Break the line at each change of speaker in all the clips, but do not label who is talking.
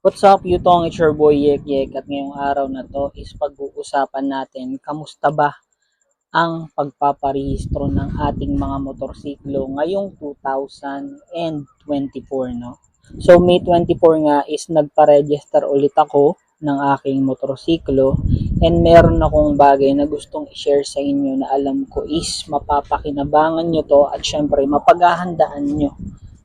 What's up, Yutong? It's your boy Yek Yek at ngayong araw na to is pag-uusapan natin kamusta ba ang pagpaparehistro ng ating mga motorsiklo ngayong 2024, no? So, May 24 nga is nagpa-register ulit ako ng aking motorsiklo and meron akong bagay na gustong i-share sa inyo na alam ko is mapapakinabangan nyo to at syempre mapaghahandaan nyo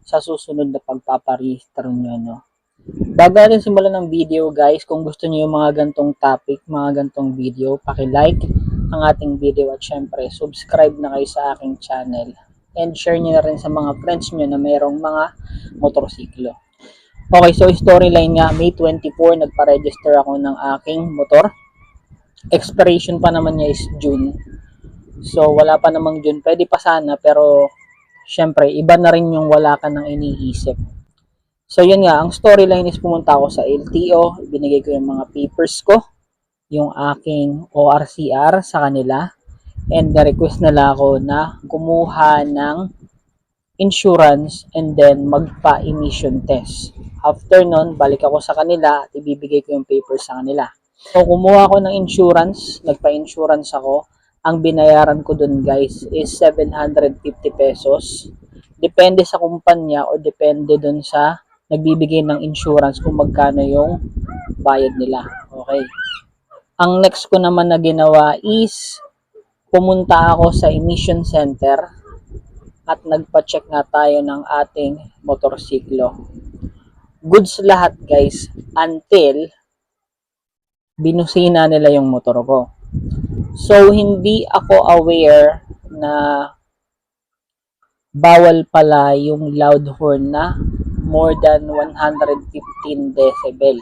sa susunod na pagpaparehistro nyo, no? Bago natin simulan ng video guys, kung gusto niyo yung mga gantong topic, mga gantong video, paki-like ang ating video at syempre subscribe na kayo sa aking channel and share niyo na rin sa mga friends niyo na mayroong mga motorsiklo. Okay, so storyline nga, May 24, nagpa-register ako ng aking motor. Expiration pa naman niya is June. So, wala pa namang June. Pwede pa sana, pero syempre, iba na rin yung wala ka nang iniisip. So yun nga, ang storyline is pumunta ako sa LTO, ibinigay ko yung mga papers ko, yung aking ORCR sa kanila, and na-request nila ako na kumuha ng insurance and then magpa-emission test. After nun, balik ako sa kanila at ibibigay ko yung papers sa kanila. So kumuha ako ng insurance, nagpa-insurance ako. Ang binayaran ko dun guys is 750 pesos. Depende sa kumpanya o depende dun sa nagbibigay ng insurance kung magkano yung bayad nila. Okay. Ang next ko naman na ginawa is pumunta ako sa emission center at nagpa-check nga tayo ng ating motorsiklo. Goods lahat guys until binusina nila yung motor ko. So hindi ako aware na bawal pala yung loud horn na more than 115 decibel.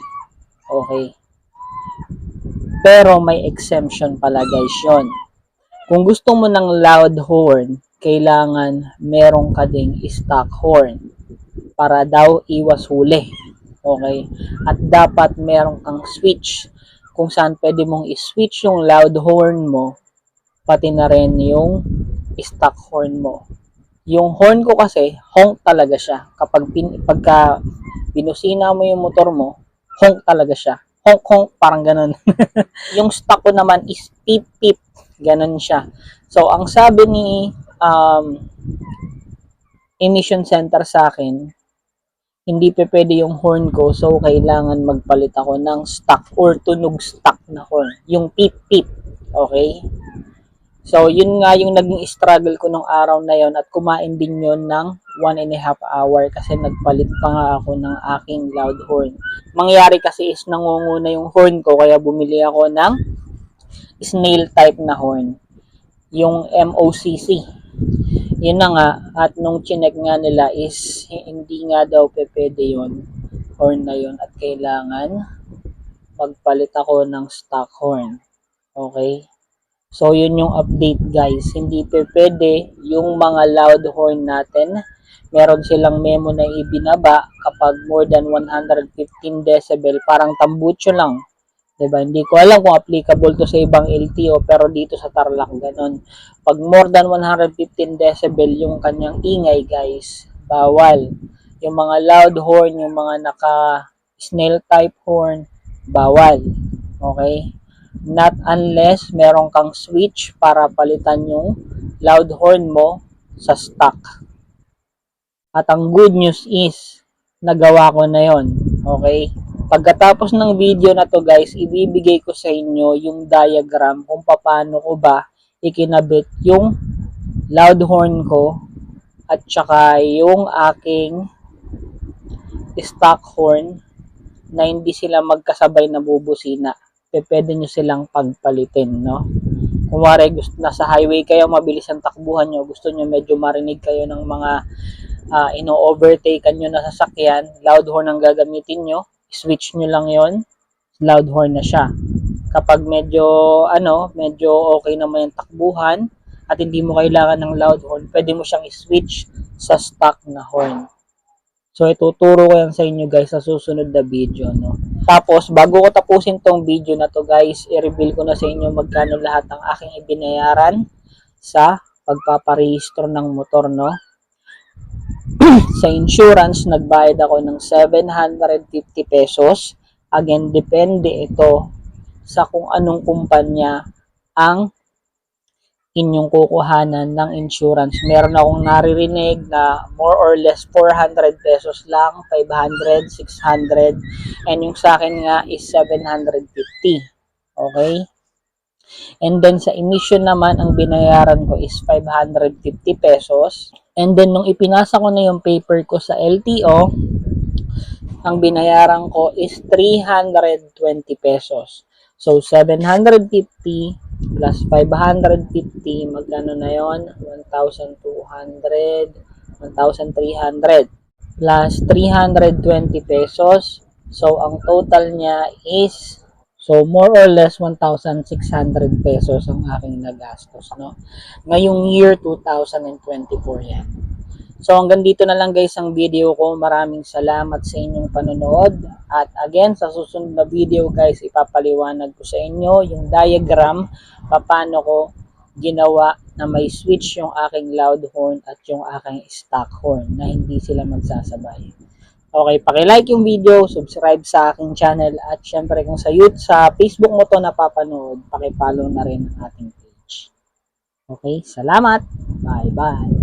Okay. Pero may exemption pala guys yon. Kung gusto mo ng loud horn, kailangan meron ka ding stock horn para daw iwas huli. Okay? At dapat meron kang switch kung saan pwede mong i-switch yung loud horn mo pati na rin yung stock horn mo. Yung horn ko kasi, honk talaga siya. Kapag pin, pagka binusina mo yung motor mo, honk talaga siya. Honk, honk, parang ganun. yung stock ko naman is pip, pip. Ganun siya. So, ang sabi ni um, emission center sa akin, hindi pa pwede yung horn ko. So, kailangan magpalit ako ng stock or tunog stock na horn. Yung pip, pip. Okay? So, yun nga yung naging struggle ko nung araw na yon at kumain din yon ng one and a half hour kasi nagpalit pa nga ako ng aking loud horn. Mangyari kasi is nangunguna yung horn ko kaya bumili ako ng snail type na horn. Yung MOCC. Yun na nga at nung chinek nga nila is hindi nga daw pwede yun horn na yun at kailangan magpalit ako ng stock horn. Okay? So, yun yung update guys. Hindi pa pwede yung mga loud horn natin. Meron silang memo na ibinaba kapag more than 115 decibel. Parang tambucho lang. 'di ba? Hindi ko alam kung applicable to sa ibang LTO pero dito sa Tarlac ganun. Pag more than 115 decibel yung kanyang ingay guys, bawal. Yung mga loud horn, yung mga naka snail type horn, bawal. Okay? Not unless meron kang switch para palitan yung loud horn mo sa stock. At ang good news is, nagawa ko na yon Okay? Pagkatapos ng video na to guys, ibibigay ko sa inyo yung diagram kung paano ko ba ikinabit yung loud horn ko at saka yung aking stock horn na hindi sila magkasabay na bubusina pwede nyo silang pagpalitin, no? Kung wari, gusto, nasa highway kayo, mabilis ang takbuhan nyo, gusto nyo medyo marinig kayo ng mga uh, ino-overtaken nyo na sasakyan, loud horn ang gagamitin nyo, switch nyo lang yon loud horn na siya. Kapag medyo, ano, medyo okay naman yung takbuhan, at hindi mo kailangan ng loud horn, pwede mo siyang i-switch sa stock na horn. So, ituturo ko yan sa inyo guys sa susunod na video, no? Tapos, bago ko tapusin tong video na to guys, i-reveal ko na sa inyo magkano lahat ang aking ibinayaran sa pagpaparehistro ng motor, no? sa insurance, nagbayad ako ng 750 pesos. Again, depende ito sa kung anong kumpanya ang inyong kukuhanan ng insurance. Meron akong naririnig na more or less 400 pesos lang, 500, 600, and yung sa akin nga is 750. Okay? And then sa emission naman, ang binayaran ko is 550 pesos. And then nung ipinasa ko na yung paper ko sa LTO, ang binayaran ko is 320 pesos. So 750 plus 550, magkano na yon? 1,200, 1,300 plus 320 pesos. So ang total niya is So, more or less 1,600 pesos ang aking nagastos, no? Ngayong year 2024 yan. So, hanggang dito na lang guys ang video ko. Maraming salamat sa inyong panonood. At again, sa susunod na video guys, ipapaliwanag ko sa inyo yung diagram paano ko ginawa na may switch yung aking loud horn at yung aking stock horn na hindi sila magsasabay. Okay, paki-like yung video, subscribe sa aking channel at syempre kung sa YouTube, sa Facebook mo to napapanood, paki-follow na rin ang ating page. Okay, salamat. Bye-bye.